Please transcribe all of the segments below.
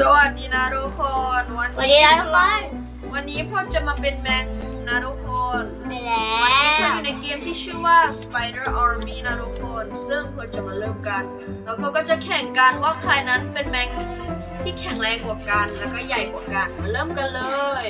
สวัสดีนะทุกคนวันสวัสดีนะทุกคนวันนี้พอจะมาเป็นแมงมุมนะทุกคนไปแล้วันนี้พอวอยู่ในเกมที่ชื่อว่า Spider Army นะทุกคน ซึ่งพอจะมาเริ่มกัน แล้วพอก็จะแข่งกันว่าใครนั้นเป็นแมงมุมที่แข็งแรงกว่ากันแล้วก็ใหญ่กว่ากันมาเริ่มกันเลย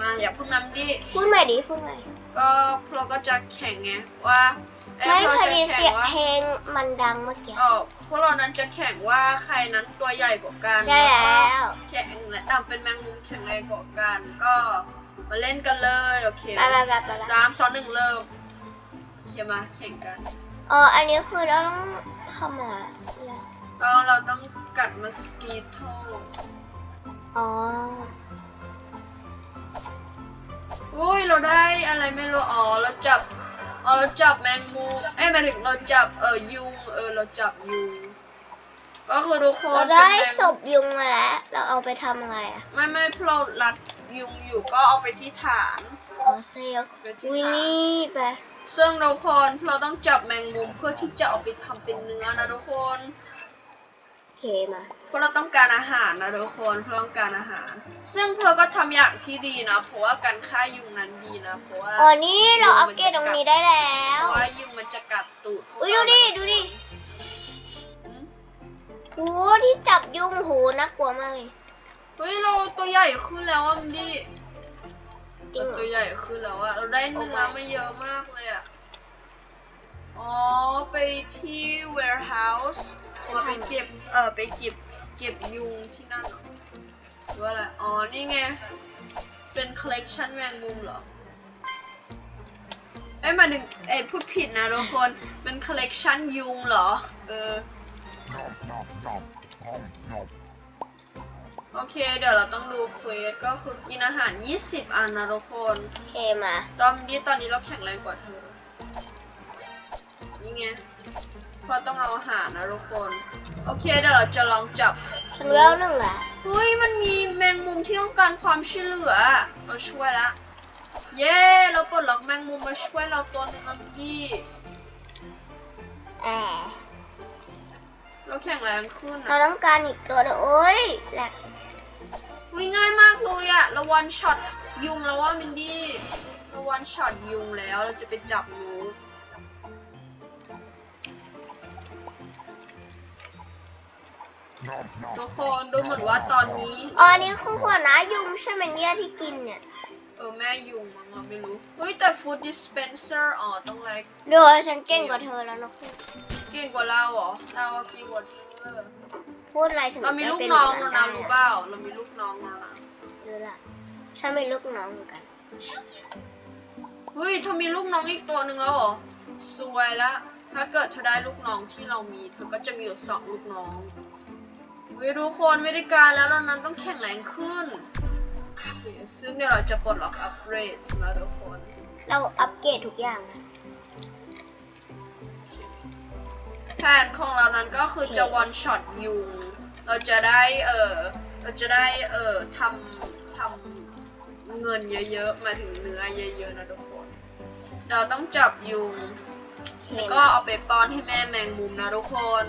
มาอย่าเพิ่งนำดิ พูดใหม่ดิพูดใหม่ก็เราก็จะแข่งไงว่าเอ้ย ไม่เราพอจะดีแข่เสีงยงว่าเพลงมันดังเมื่อกี้ เออพวกเรานั้นจะแข่งว่าใครนั้นตัวใหญ่กว่ากันใช่แล้วแข่งและอะเป็นแมงมุมแข็งแรงกว่ากันก็มาเล่นกันเลยโอเคไปไปไปไปไปสามสองหนึ่งเริ่มโอเคมาแข่งกันอ๋ออันนี้คือเราต้องทำอะไรก็เราต้องกัดมาสกีโทอ๋ออุ้ยเราได้อะไรไม่รู้อ๋อเราจับ อ๋อเราจับแมงมุมเอ้ยหมายถึงเราจับเออยุงเออเราจับยุงก็คือทุกคนเราได้เป็นแมงศพยุงมาแล้ว เราเอาไปทำอะไรอะไม่ไม่เพราะเรารัดยุงอยู่ก็เอาไปที่ฐานอ๋อเซลเอาไปที่วินฐานนี่ไปซึ่งทุกคนเราต้องจับแมงมุมเพื่อที่จะเอาไปทำเป็นเนื้อนะทุกคนโอเค มาเพราะเราต้องการอาหารนะทุกคนเพราะเราต้องการอาหาร ซึ่งเราก็ทำอย่างที่ดีนะ เพราะว่าการฆ่ายุงนั้นดีนะ เพราะว่า อ๋อนี่เราอัปเกรดตรงนี้ได้แล้เพว ราะว่ายุงมันจะกัดตูดพวกอุ้ยเราดูดิดูดิอืมโหที่จับยุงโหน่ากลัวมากเลยเฮ้ยเราตัวใหญ่ขึ้นแล้วอะมันดีจริงเหรอ ตัวใหญ่ขึ้นแล้วอะเราได้เนื้อโอ้ my มาเยอะมากเลยอะ อ๋อไปที่ warehouse มาไปเก็บเออไปเก็บเก็บยุงที่นั่นเหรอหรือว่าอะไร อ๋อ นี่ไง เป็น collection แมงมุมเหรอ เอ้ยหมายถึงเอ้ยพูดผิดนะทุกคน เป็น collection ยุงเหรอ เออ โอเค เดี๋ยวเราต้องดูเควส ก็คือกินอาหาร 20 อันนะทุกคนโอเคมาตอนนี้ตอนนี้เราแข็งแรงกว่าเธอ นี่ไง เพราะต้องเอาอาหารนะทุกคน โอเคเดี๋ยวเราจะลองจับฉันเวลหนึ่งละเฮ้ยมันมีแมงมุมที่ต้องการความช่วยเหลือเราช่วยละเย้เราปลดล็อกแมงมุมมาช่วยเราตัวหนึงแล้วพี่แอบเราแข็งแรงขึ้นเราอะต้องการอีกตัวหนึงโอ้ยแหลกวิง่ายมากเลยอะเราวันช็อตยุงแล้วว่ามินดี้เราวันช็อตยุงแล้วเราจะไปจับหนู ทุกคนดูเหมือนว่าตอนนี้ อ๋ออันนี้คือหัวหน้ายุงใช่ไหมเนี่ยที่กินเนี่ย เออแม่ยุงมั้งเราไม่รู้ เฮ้ยแต่ food dispenser อ๋อต้องไลค์เดี๋ยวฉันเก่งกว่าเธอแล้วนะคุณเก่งกว่าเราเหรอเราอะคีย์เวิร์ดพูดอะไรถึงเรามีลูกได้น้องเป็แล้วได้นะรู้เปล่าเรามีลูกน้องแล้วนะรู้ละฉันมีลูกน้องเหมือนกัน เฮ้ยเธอมีลูกน้องอีกตัวหนึ่งแล้วเหรอสวยละถ้าเกิดเธอได้ลูกน้องที่เรามีเธอก็จะมีอยู่สองลูกน้อง เฮ้ยทุกคนไม่ได้การแล้วเรานั้นต้องแข็งแรงขึ้นโอเคซึ่งเดี๋ยวเราจะปลดล็อกอัปเกรดนะทุกคน เราอัปเกรดทุกอย่างนะแผนของเรานั้นก็คือจะ one shot ยุง เราจะได้เออเราจะได้เออทำทำเงินเยอะๆหมายถึงเนื้อเยอะๆนะทุกคน เราต้องจับยุงโอเคก็เอาไปป้อนให้แม่แมงมุมนะทุกคน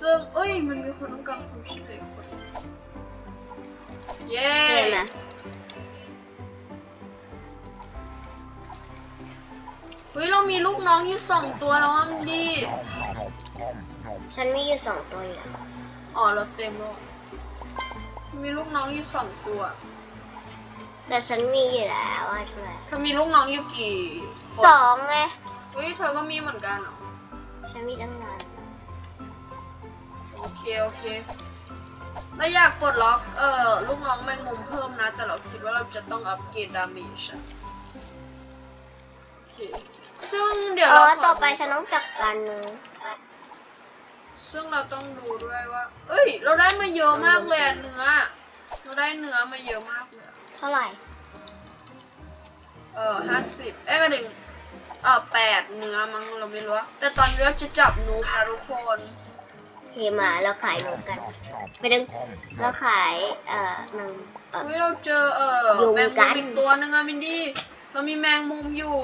ซึ่งเอ้ยมันมีคนต้องการความช่วยเหลืออีกคนเย้เห็นไหมเฮ้ยเรามีลูกน้องอยู่สองตัวแล้วอะมันดีฉันมีอยู่สองตัวอยู่แล้วอ๋อเราเต็มแล้วมีลูกน้องอยู่สองตัว แต่ฉันมีอยู่แล้วว่าช่วยเธอมีลูกน้องอยู่กี่คนสองไงเฮ้ยเธอก็มีเหมือนกันเหรอฉันมีตั้งนานโอ เคโอเคเราอยากปลดล็อกเอ่อลูกน้องแมงมุมเพิ่มนะ แต่เราคิดว่าเราจะต้องอัปเกรดดาเมจอะโอเคซึ่งเดี๋ยวอ๋อเราขต่อไปฉันต้องจัดการหนูซึ่งเราต้องดูด้วยว่า เอ้ย เราได้มาเยอะมากเลยอะเนื้อ เราได้เนื้อมาเยอะมากเลยอะเท่าไหร่ เออห้าสิบเอ้ยมาถึงเออแปดเนื้อมั้งเราไม่รู้อะแต่ตอนนี้เราจะจับนูบนะทุกคนโอ เคมาเราขายหนูกันไปดึงเราขายเอ่อหนึ่งเอ่อ เฮ้ยเราเจอเออยุงแมงกัมุมนอีกตัวนึงอะมินดี้เรามีแมงมุมอยู่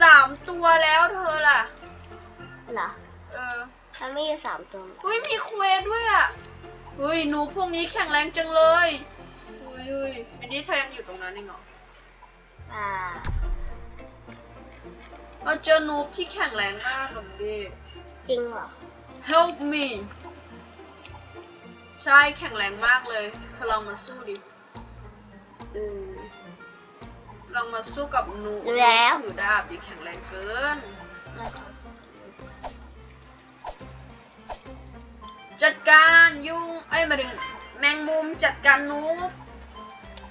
สามตัวแล้วเธอล่ะ เหรอเออฉันมีอยู่สามตัวเฮ้ยมีเควสด้วยอะโเฮ้ยหนูพวกนี้แข็งแรงจังเลยเฮ้ยเฮ้ยมินดี้เธอยังอยู่ตรงนั้นเองเหรออ่าเราเจอนูบที่แข็งแรงมากกับมินดี้จริงเหรอ help me ใช่แข็งแรงมากเลยเธอลองมาสู้ดิอืมลองมาสู้กับนูบรู้แล้วถือดาบดิแข็งแรงเกิน จัดการยุงไอ้ยหมาถึงแมงมุมจัดการนูบ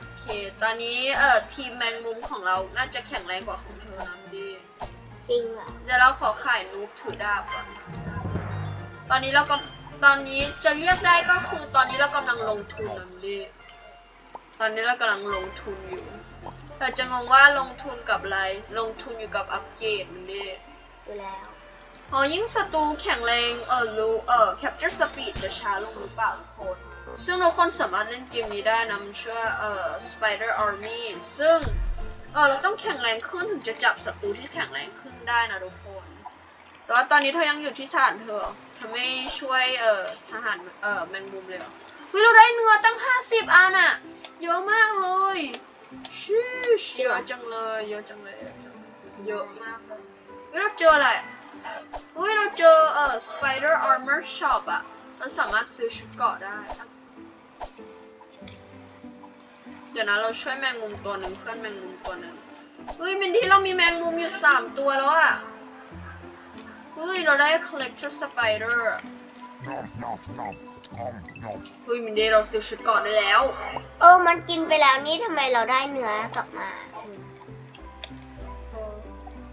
โอเค ตอนนี้เอ่อทีมแมงมุมของเราน่าจะแข็งแรงกว่าของเธอนะมินดี้จริงเหรอ เดี๋ยวเราขอขายนูบถือดาบก่อน ตอนนี้เราก็ตอนนี้จะเรียกได้ก็คือตอนนี้เรากำลังลงทุนนะมิลลี่ตอนนี้เรากำลังลงทุนอยู่แต่จะงงว่าลงทุนกับอะไร ลงทุนอยู่กับอัปเกรดมิลลี่ดูแล้วพอยิ่งศัตรูแข็งแรงเออรู้เออ capture speed จะช้าลงหรือเปล่าทุกคน ซึ่งทุกคนสามารถเล่นเกมนี้ได้นะมันชื่อว่าเอ่อ Spider Army ซึ่งเออเราต้องแข็งแรงขึ้นถึงจะจับศัตรูที่แข็งแรงขึ้นได้นะทุกคน แต่ว่าตอนนี้เธอยังอยู่ที่ฐานเธอเธอไม่ช่วยเอ่อทหารเอ่อแมงมุมเลยเหรอเฮ้ยเราได้เนื้อตั้ง50อันอะเยอะมากเลยชิชเยอะจังเลยเยอะจังเลยเยอะมากเลยเฮ้ยเราเจออะไรเฮ้ยเราเจอเอ่อ Spider Armor Shop อะเราสามารถซื้อชุดเกราะได้ เดี๋ยวนะเราช่วยแมงมุมตัวหนึ่งเพื่อนแมงมุมตัวหนึ่งเฮ้ยมินที่เรามีแมงมุมอยู่สามตัวแล้วอะ เฮ้ยเราได้ collector spider อะ Nom nom nom nom nom. เฮ้ยมินดีเราซื้อชุดเก่อนได้แล้ว เออ มันกินไปแล้วนี่ทำไมเราได้เนื้อกลับมาอืม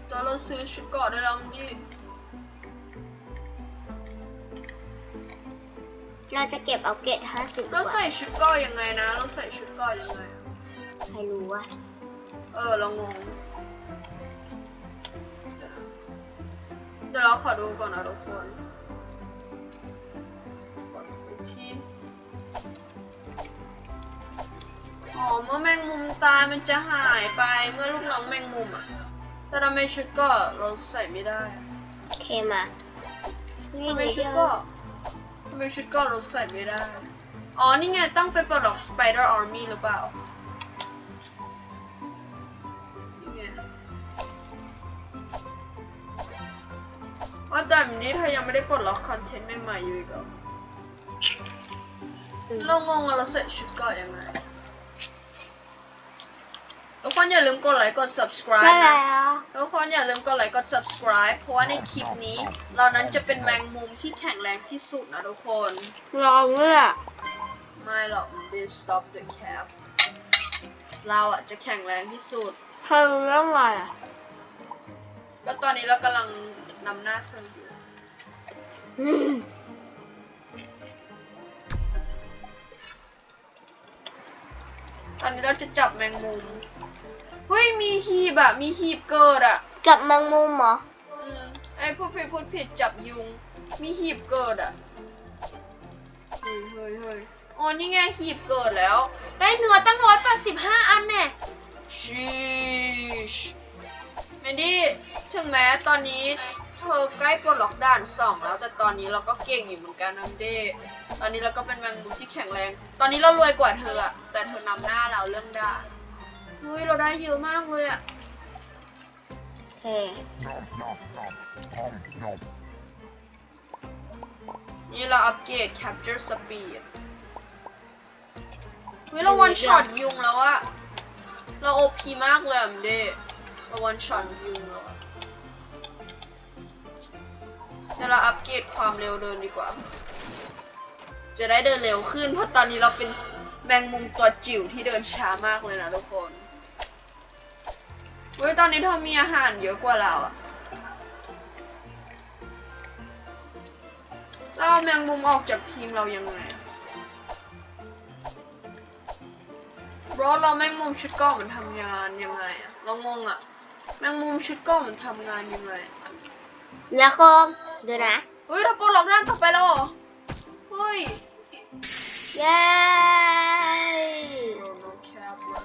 ตัวเราซื้อชุดเก่อนได้แล้วมินดีเราจะเก็บเอาเกรดห้าสิบกเราว่าใส่ชุดเก่อนยังไงนะ เราใส่ชุดเก่อนยังไงอะใครรู้ว่าเออ เรางง เดี๋ยวเราขอดูก่อนนะทุกคนกดไปที่อ๋อเมื่อแมงมุมตายมันจะหายไปเมื่อลูกน้องแมงมุมอะแต่ทำไมชุดเก็เราใส่ไม่ได้อะโอเคมานี่ทำไมนิดชุเดีดยวเก็ทำไมชุดเก็เราใส่ไม่ได้ อ๋อ นี่ไงต้องไปปลดล็อก Spider Army หรือเปล่า ว่าแต่แบบนี้เธอยังไม่ได้ปลดล็อกคอนเทนต์ใหม่ๆอยู่อีกเหรออืมเรางงอะเราใส่ชุดเกราะยังไงทุกคนอย่าลืมกดไลค์กด subscribe ได้แล้นะวทุกคนอย่าลืมกดไลค์กด subscribe เพราะว่าในคลิปนี้ เรานั้นจะเป็นแมงมุมที่แข็งแรงที่สุดนะทุกคนลองเนี่ยไม่หรอก this stop the cap เราอะจะแข็งแรงที่สุดเธอรู้เรื่องอะไรอะก็ตอนนี้เรากำลัง นำหน้าเธออยู่อืมตอนนี้เราจะจับแมงมุม เฮ้ย มีหีบอะมีหีบเกิดอะจับแมงมุมเหรอ อืมไอ้พูดผิดพูดผิดจับยุง มีหีบเกิดอะเฮ้ยเฮ้ยเฮ้ยอ๋อนี่ไงหีบเกิดแล้ว ได้เนื้อตั้งร้อยแปดสิบห้าอันแน่ชีชเมนดี้ถึงแม้ตอนนี้ เธอใกล้ปลดล็อกด่านสองแล้วแต่ตอนนี้เราก็เก่งอยู่เหมือนกันนะเมนดี้ตอนนี้เราก็เป็นแมงมุมที่แข็งแรง ตอนนี้เรารวยกว่าเธออะแต่เธอนำหน้าเราเรื่องด่านเฮ้ยเราได้เยอะมากเลยอะโอเค Nom nom nom nom nom. นี่เราอัปเกรด capture speed เฮ้ยเราวันช็อตยุงแล้วอะเราโอพีมากเลยอะมเดเราวันช็อตยุงแล้ว เดี๋ยวเราอัปเกรดความเร็วเดินดีกว่า จะได้เดินเร็วขึ้น เพราะตอนนี้เราเป็นแมงมุมตัวจิ๋วที่เดินช้ามากเลยนะทุกคนเฮ้ยตอนนี้เธอมีอาหารเยอะกว่าเราอะเราเอาแมงมุมออกจากทีมเรายังไงอะบรอเราแมงมุมชุดก้อมันทำงานยังไงอะเรางงอะแมงมุมชุดก้อมันทำงานยังไงแล้วคม ดูนะเฮ้ยเราปลดล็อกด้านต่อไปแล้วเหรอเฮ้ยเย้โดนน้องแคปว่ะ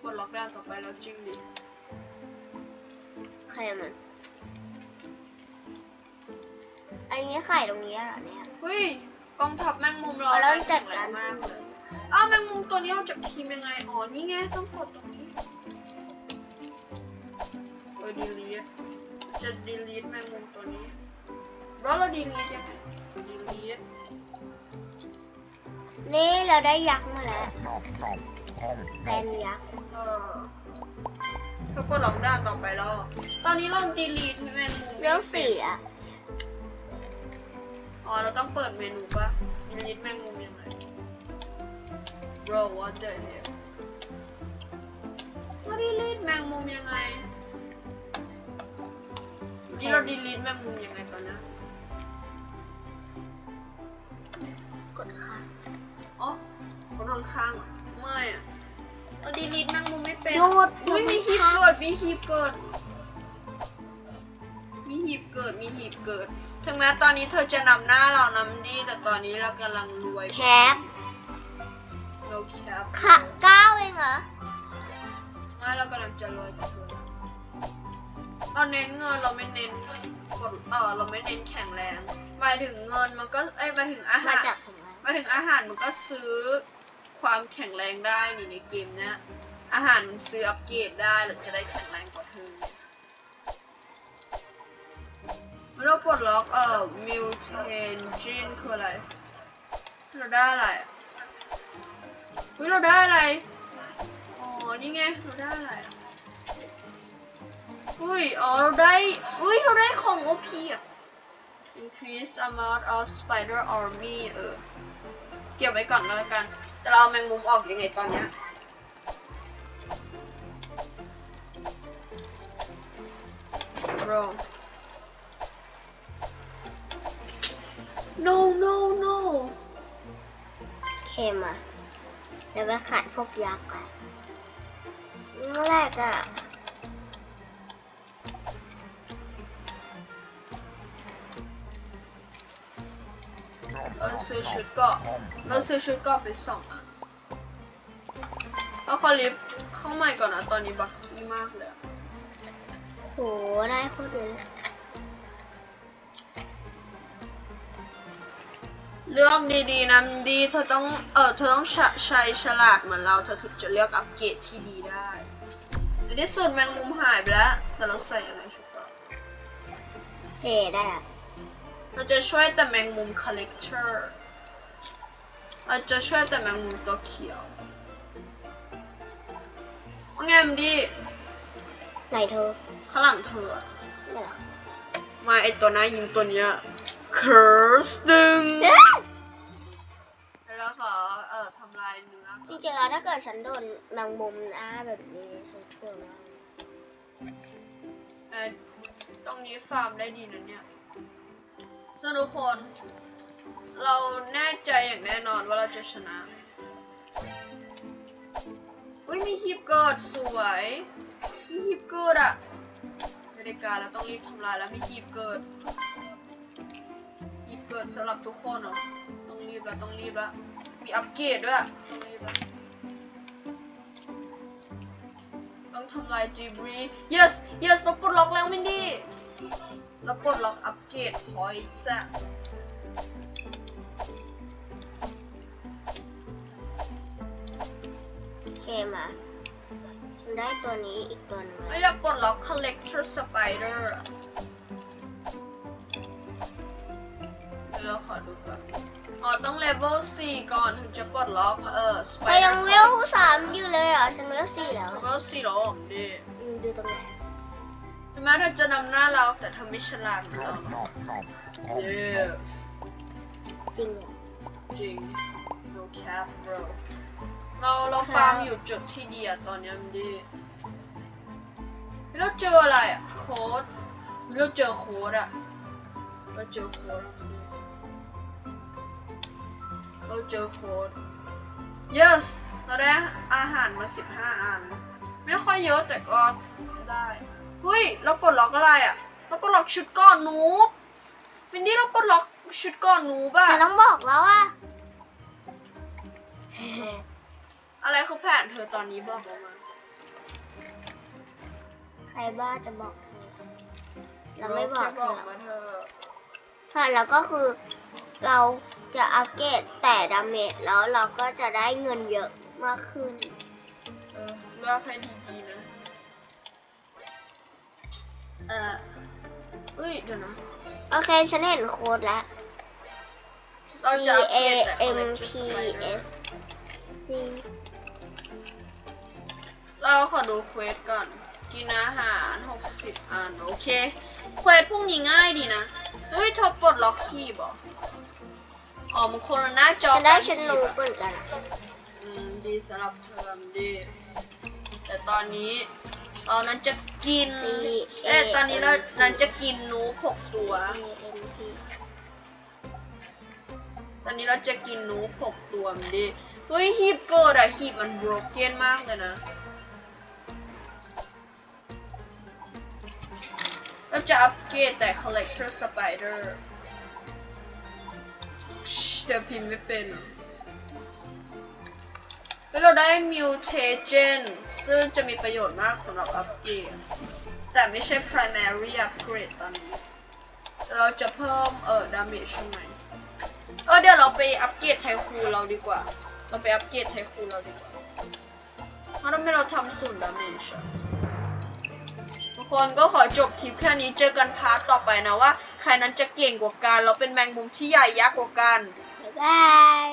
ปลดล็อกด้านต่อไปแล้วจริงดิใครมันอันนี้ไข่ตรงนี้เหรอเนี่ยเฮ้ยกองทัพแมงมุมเราเอาเริ่มจัดแข็งแรการงมากเลยอ้าวแมงมุมตัวนี้เอาจากทีมยังไงอ๋อนี่ไงต้องกดตรงนี้เออ delete จะ delete แมงมุมตัวนี้แล้วเรา delete ยังไง delete นี่เราได้ยักษ์มาแล้ว Knock, knock, knock, แซนยักษ์เออถ้ากดล็อกด้านต่อไปแล้ว ตอนนี้เรา delete แมงมุมเรื่องสี่อะอ๋อเราต้องเปิดเมนูป่ะ delete แมงมุมยังไง bro what the heck เรา delete แมงมุมยังไง นี่เรา delete แมงมุมยังไงตอนเนี้ยกดค่ะอ๋อคนข้างๆเหรอไม่อะเรา delete แมงมุมไม่เป็นหยุดหยุอุ้ยดมีหีบค่ะเกิดมีหีบเกิด มีหีบเกิดมีหีบเกิด ถึงแม้ตอนนี้เธอจะนำหน้าเรานำดีแต่ตอนนี้เรากำลังรวยแคปเราแคปค่ะเก้าเองเหรอไม่เรากำลังจะรวยกว่า เราเน้นเงินเราไม่เน้นกดเออเราไม่เน้นแข็งแรงหมายถึงเงินมันก็เอ้ยหมายถึงอามาหารจากของเราหมายถึงอาหารมันก็ซื้อความแข็งแรงได้นี่ในเกมเนี้ยอาหารมันซื้ออัปเกรดได้เราจะได้แข็งแรงกว่าเธอเราปลดล็อกเอ่อมิวเทนจินคืออะไรเราได้อะไรอะเฮ้ยเราได้อะไรอ๋อนี่ไงเราได้อะไรอะ อุ้ยอ๋อเราได้ อุ้ยเราได้ของ OP อะ increase amount of spider army เออ เก็บไว้ก่อนแล้วกัน แต่เราเอาแมงมุมออกยังไงตอนเนี้ย bro no no no เคมาเดี๋ยวไปขายพวกยักษ์กันเมื่อแรกอะ เราซื้อชุดเกราะเราซื้อชุดเกราะไปสองอันแล้วขอลิฟต์เข้าใหม่ก่อนนะตอนนี้บักกี้มากเลยอะโหได้โคตรเยอะเลยเลือกดีๆนะดีเธอต้องเออเธอต้องใช้ใช้ฉลาดเหมือนเราเธอถึงจะเลือกอัปเกรดที่ดีได้ในที่สุดแมงมุมหายไปแล้วแต่เราใส่อะไรชุดเกราะเท่ได้อะ เราจะช่วยแต่แมงมุม collector เราจะช่วยแต่แมงมุมตัวเขียวว่าไงมันดีไหนเธอข้างหลังเธออะนี่เหรอมาไอตัวหน้ายิงตัวเนี้ย curse ดึงเอ๊ะแล้วขอเอ่อทำลายเนื้อจริงๆแล้วถ้าเกิดฉันโดนแมงมุมอ้าแบบนี้ฉันช่วยว่าเออตรงนี้ฟาร์มได้ดีนะเนี่ย สนุกคน เราแน่ใจอย่างแน่นอนว่าเราจะชนะอุ้ยมีฮีบเกิดสวย มีฮีบเกิดอะนาฬิกาเราต้องรีบทำลายแล้วมีฮีบเกิดฮีบเกิดสำหรับทุกคนเหรอต้องรีบแล้วต้องรีบแล้วมีอัปเกรดด้วยต้องรีบแล้วต้องทำลายจีบรี yes yes เราปลดล็อกแล้วมินดี้ เราปลดล็อกอัปเกรดพอยต์อะเคมาฉันได้ตัวนี้อีกตัวหนึงเราแล้วอยากปลดล็อก collector spider อะเดี๋ยวเราขอดูก่อนอ๋อต้อง level 4ก่อนถึงจะปลดล็อกเออ เธอ spider ยังเวลสามอยู่เลยเหรอฉันเวลสี่แล้ว level 4แล้วเหรอดิอืมดูตรงไหนถึง แม้เธอจะนำหน้าเราแต่เธอไม่ฉลาดเหมือนเรา knock, knock, knock, yes จริงเหรอจริง no cap bro เราเราฟาร์มอยู่จุดที่ดีอะตอนเนี้ยมันดีเราเจออะไรอะโค้ดเราเจอโค้ดอะเราเจอโค้ดเราเจอโค้ด yes เราได้อาหารมาสิบห้าอัน ไม่ค่อยเยอะแต่ก็ได้ เฮ้ยเราปลดล็อกอะไรอะเราปลดล็อกชุดก่อนหนูมินดี้เราปลดล็อกชุดก่อนหนูบ้าแต่ต้องบอกแล้วอะอะไรคือแผนเธอตอนนี้บอกเรามา ใครบ้าจะบอกเธอ เราไม่บอกแค่เธบอกอมาเธอค่ะแล้วก็คือเราจะอัปเกรดแต่ดาเมจแล้วเราก็จะได้เงินเยอะมากขึ้น เออเลือกให้ดีๆนะ เออเอ้ยเดี๋ยวนะ โอเค ฉันเห็นโค้ดแล้ว C เราจะอัป A เกรดแต่ M Collector P Spider S C เราขอดูเควสก่อน กินอาหาร 60 อัน โอเค เควสพวกนี้ง่ายดีนะ เฮ้ยเธอปลดล็อกคีย์บออ๋อมันคนละหน้าจอฉันได้กัฉันคีย์รู้บอเหมือนกัน อืม ดีสำหรับเธอดี แต่ตอนนี้ เรานั้นจะกิน C เอ๊ะตอนนี้เรา A M P นั้นจะกินนูหกตัว A M P ตอนนี้เราจะกินนูหกตัวมันดีเฮ้ยฮีบเกิดอะฮีบมันบรกเกนมากเลยนะ เราจะอัปเกรดแต่ collector spider ชิเดี๋ยวพิมพ์ไม่เป็น แล้วเราได้ mutation ซึ่งจะมีประโยชน์มากสำหรับอัปเกรดแต่ไม่ใช่ primary upgrade ตอนนี้ เราจะเพิ่มเอ่อ damage ใช่ไหมเออเดี๋ยวเราไปอัปเกรดไทคูเราดีกว่า เราไปอัปเกรดไทคูเราดีกว่าเพราะทำไมเราทำศูนย์ดาเมจอะทุกคนก็ขอจบคลิปแค่นี้เจอกันพาร์ทต่อไปนะว่า ใครนั้นจะเก่งกว่ากัน เราเป็นแมงมุมที่ใหญ่ยักษ์กว่ากัน บ๊ายบาย